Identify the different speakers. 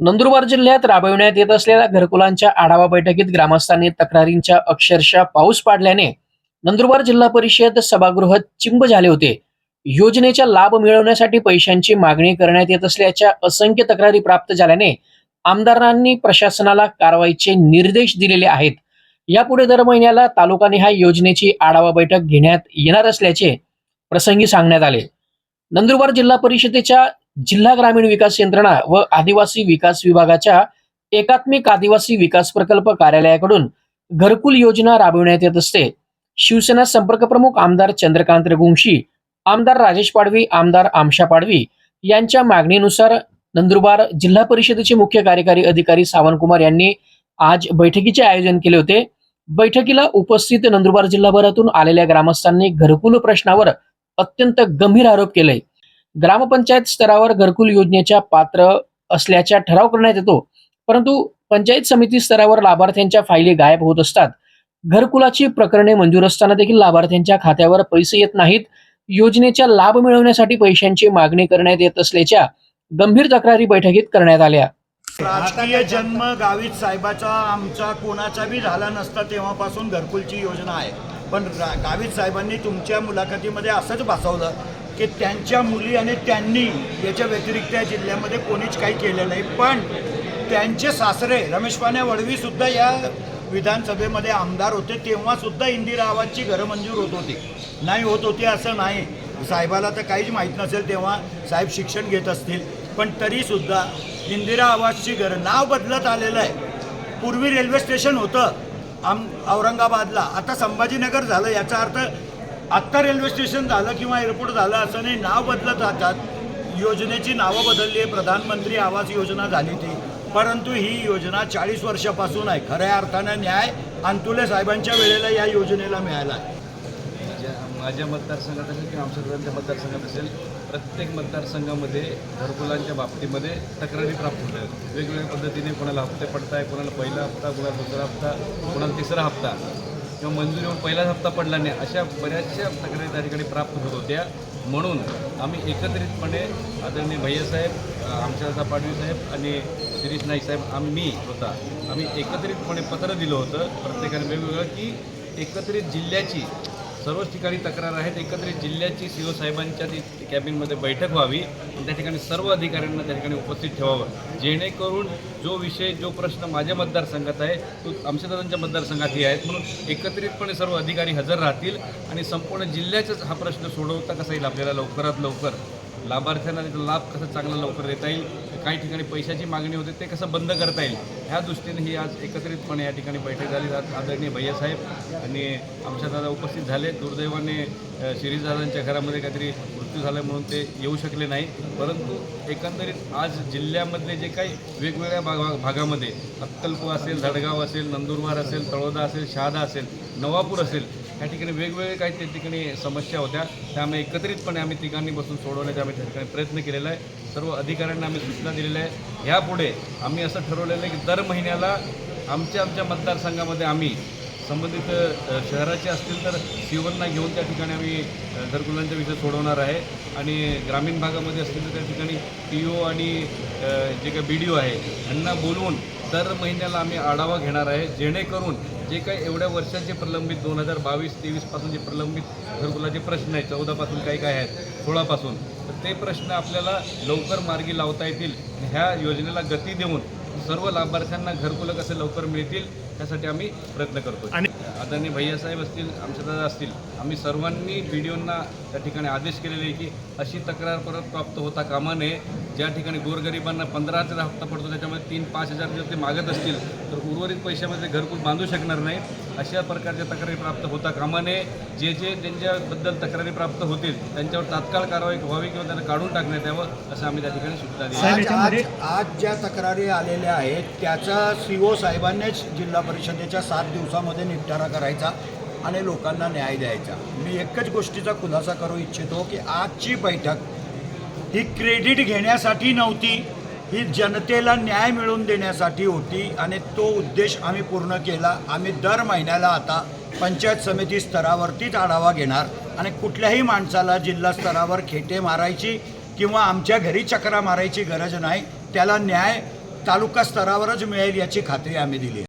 Speaker 1: नंदुरबार जिल्ह्यात राबविण्यात येत असलेल्या घरकुलांच्या आढावा बैठकीत ग्रामस्थांनी तक्रारींच्या अक्षरशः पाऊस पाडल्याने नंदुरबार जिल्हा परिषद सभागृह चिंब झाले होते. योजनेचा लाभ मिळवण्यासाठी पैशांची मागणी करण्यात येत असल्याच्या असंख्य तक्रारी प्राप्त झाल्याने आमदारांनी प्रशासनाला कारवाईचे निर्देश दिलेले आहेत. यापुढे दर महिन्याला तालुकानिहाय योजनेची आढावा बैठक घेण्यात येणार असल्याचे प्रसंगी सांगण्यात आले. नंदुरबार जिल्हा परिषदेच्या जिल्हा ग्रामीण विकास यंत्रणा व आदिवासी विकास विभागाच्या एकात्मिक आदिवासी विकास प्रकल्प कार्यालयाकडून घरकुल योजना राबविण्यात येत असते. शिवसेना संपर्क प्रमुख आमदार चंद्रकांत रघुवंशी आमदार राजेश पाडवी आमदार आमशा पाडवी यांच्या मागणीनुसार नंदुरबार जिल्हा परिषदेचे मुख्य कार्यकारी अधिकारी सावंतकुमार यांनी आज बैठकीचे आयोजन केले होते. बैठकीला उपस्थित नंदुरबार जिल्हाभरातून आलेल्या ग्रामस्थांनी घरकुल प्रश्नावर अत्यंत गंभीर आरोप केले. ग्रामपंचायत स्तरावर घरकुल योजनेच्या पात्र असल्याचा ठराव करण्यात येतो. परंतु पंचायत समिती स्तरावर लाभार्थ्यांच्या फायली गायब होत असतात. घरकुलाची प्रकरणे मंजूर असताना देखील लाभार्थ्यांच्या खात्यावर पैसे येत नाहीत. योजनेचा लाभ मिळवण्यासाठी पैशांची मागणी करण्यात येत असल्याच्या गंभीर तक्रारी बैठकीत करण्यात आल्या.
Speaker 2: राजकीय जन्म गावीत साहेबाचा आमचा कोणाचा बी झाला नसता तेव्हापासून घरकुलची योजना आहे. पण गावीत साहेबांनी तुमच्या मुलाखतीमध्ये असंच भासवलं की त्यांच्या मुली आणि त्यांनी याच्या व्यतिरिक्त या जिल्ह्यामध्ये कोणीच काही केलं नाही. पण त्यांचे सासरे रमेश पाण्या वडवीसुद्धा या विधानसभेमध्ये आमदार होते. तेव्हासुद्धा इंदिरा आवाजची घरं मंजूर होत होती. नाही होत होती असं नाही. साहेबाला तर काहीच माहीत नसेल तेव्हा साहेब शिक्षण घेत असतील. पण तरीसुद्धा इंदिरा आवाजची घरं नाव बदलत आलेलं आहे. पूर्वी रेल्वे स्टेशन होतं. आम औरंगाबादला. आता संभाजीनगर झालं. याचा अर्थ आत्ता रेल्वे स्टेशन झालं किंवा एअरपोर्ट झालं असं नाही नाव बदलत जातात योजनेची नावं बदलली आहे प्रधानमंत्री आवास योजना झाली ती परंतु ही योजना चाळीस वर्षापासून आहे. खऱ्या अर्थानं न्याय अंतुले साहेबांच्या वेळेला या योजनेला मिळाला आहे.
Speaker 3: माझ्या माझ्या मतदारसंघात असेल किंवा आमच्या मतदारसंघात असेल प्रत्येक मतदारसंघामध्ये घरकुलांच्या बाबतीमध्ये तक्रारी प्राप्त होत आहेत वेगवेगळ्या पद्धतीने कोणाला हप्ते पडताय कोणाला पहिला हप्ता कोणाला दुसरा हप्ता कोणाला तिसरा हप्ता. किंवा मंजुरी होऊन पहिलाच हप्ता पडला नाही अशा बऱ्याचशा तक्रारी त्या ठिकाणी प्राप्त होत होत्या. म्हणून आम्ही एकत्रितपणे आदरणीय भैयासाहेब आमच्या पाडवी साहेब आणि शिरीष नाईक साहेब आम्ही होता. आम्ही एकत्रितपणे पत्र दिलं होतं प्रत्येकाने वेगवेगळं की एकत्रित जिल्ह्याची सर्वच ठिकाणी तक्रार आहेत. एकत्रित जिल्ह्याची सी ओ साहेबांच्या ती कॅबिनमध्ये बैठक व्हावी. आणि त्या ठिकाणी सर्व अधिकाऱ्यांना त्या ठिकाणी उपस्थित ठेवावं. जेणेकरून जो विषय जो प्रश्न माझ्या मतदारसंघात आहे तो आमच्यादादांच्या मतदारसंघातही आहेत. म्हणून एकत्रितपणे सर्व अधिकारी हजर राहतील आणि संपूर्ण जिल्ह्याचाच हा प्रश्न सोडवता कसा येईल आपल्याला लवकरात लवकर? लाभार्थ्यांना त्याचा लाभ कसा चांगला लवकर देता येईल काही ठिकाणी पैशाची मागणी होते ते कसं बंद करता येईल ह्या दृष्टीने ही आज एकत्रितपणे या ठिकाणी बैठक झाली. आदरणीय भैयासाहेब आणि आमच्या दादा उपस्थित झाले. दुर्दैवाने शिरीजदादांच्या घरामध्ये काहीतरी मृत्यू झाला म्हणून ते येऊ शकले नाही. परंतु एकंदरीत आज जिल्ह्यामधले जे काही वेगवेगळ्या भागा भागामध्ये अक्कलपूर असेल धडगाव असेल नंदुरबार असेल तळोदा असेल शहादा असेल नवापूर असेल या ठिकाणी वेगवेगळे काही त्या ठिकाणी समस्या होत्या. त्यामुळे एकत्रितपणे आम्ही ठिकाणी बसून सोडवण्याचा आम्ही त्या ठिकाणी प्रयत्न केलेला आहे. सर्व अधिकाऱ्यांना आम्ही सूचना दिलेल्या आहे ह्यापुढे आम्ही असं ठरवलेलं आहे की दर महिन्याला आमच्या आमच्या मतदारसंघामध्ये आम्ही संबंधित शहराचे असतील तर सीओना घेऊन त्या ठिकाणी आम्ही घरकुलांचा विषय सोडवणार आहे. आणि ग्रामीण भागामध्ये असतील तर त्या ठिकाणी पी ओ आणि जे काही बी डी ओ आहे यांना बोलवून दर महिन्याला आम्ही आढावा घेणार आहे जेणेकरून जे काही एवढ्या वर्षाचे प्रलंबित दोन हजार बावीस तेवीसपासून जे प्रलंबित घरकुलाचे प्रश्न आहेत चौदापासून काही काय आहेत सोळापासून तर ते प्रश्न आपल्याला लवकर मार्गी लावता येतील. ह्या योजनेला गती देऊन सर्व लाभार्थ्यांना घरकुलं कसे लवकर मिळतील त्यासाठी आम्ही प्रयत्न करतो
Speaker 2: आणि-
Speaker 3: आदरणीय भैयासाहेब असतील आमच्या दादा असतील आम्ही सर्वांनी व्हिडिओंना त्या ठिकाणी आदेश केलेले आहे की अशी तक्रार परत प्राप्त होता कामा नये. ज्या ठिकाणी गोरगरिबांना पंधरा हजार हप्ता पडतो त्याच्यामध्ये तीन पाच हजार जर ते मागत असतील तर उर्वरित पैशामध्ये घरकुल बांधू शकणार नाही. अशा प्रकारच्या तक्रारी प्राप्त होता कामा नये. जे जे त्यांच्याबद्दल तक्रारी प्राप्त होतील त्यांच्यावर तात्काळ कारवाई व्हावी किंवा त्यांना काढून टाकण्यात यावं असं आम्ही त्या ठिकाणी सूचना दिली.
Speaker 2: आज ज्या तक्रारी आलेल्या आहेत त्याचा सी ओ साहेबांनीच जिल्हा परिषदेच्या सात दिवसामध्ये निपटारा करायचा आणि लोकांना न्याय द्यायचा. मी एकच गोष्टीचा खुलासा करू इच्छितो की आजची बैठक ही क्रेडिट घेण्यासाठी नव्हती ही जनतेला न्याय मिळवून देण्यासाठी होती आणि तो उद्देश आम्ही पूर्ण केला. आम्ही दर महिन्याला आता पंचायत समिती स्तरावरतीच आढावा घेणार आणि कुठल्याही माणसाला जिल्हा स्तरावर खेटे मारायची किंवा आमच्या घरी चक्रा मारायची गरज नाही त्याला न्याय तालुका स्तरावरच मिळेल याची खात्री आम्ही दिली आहे.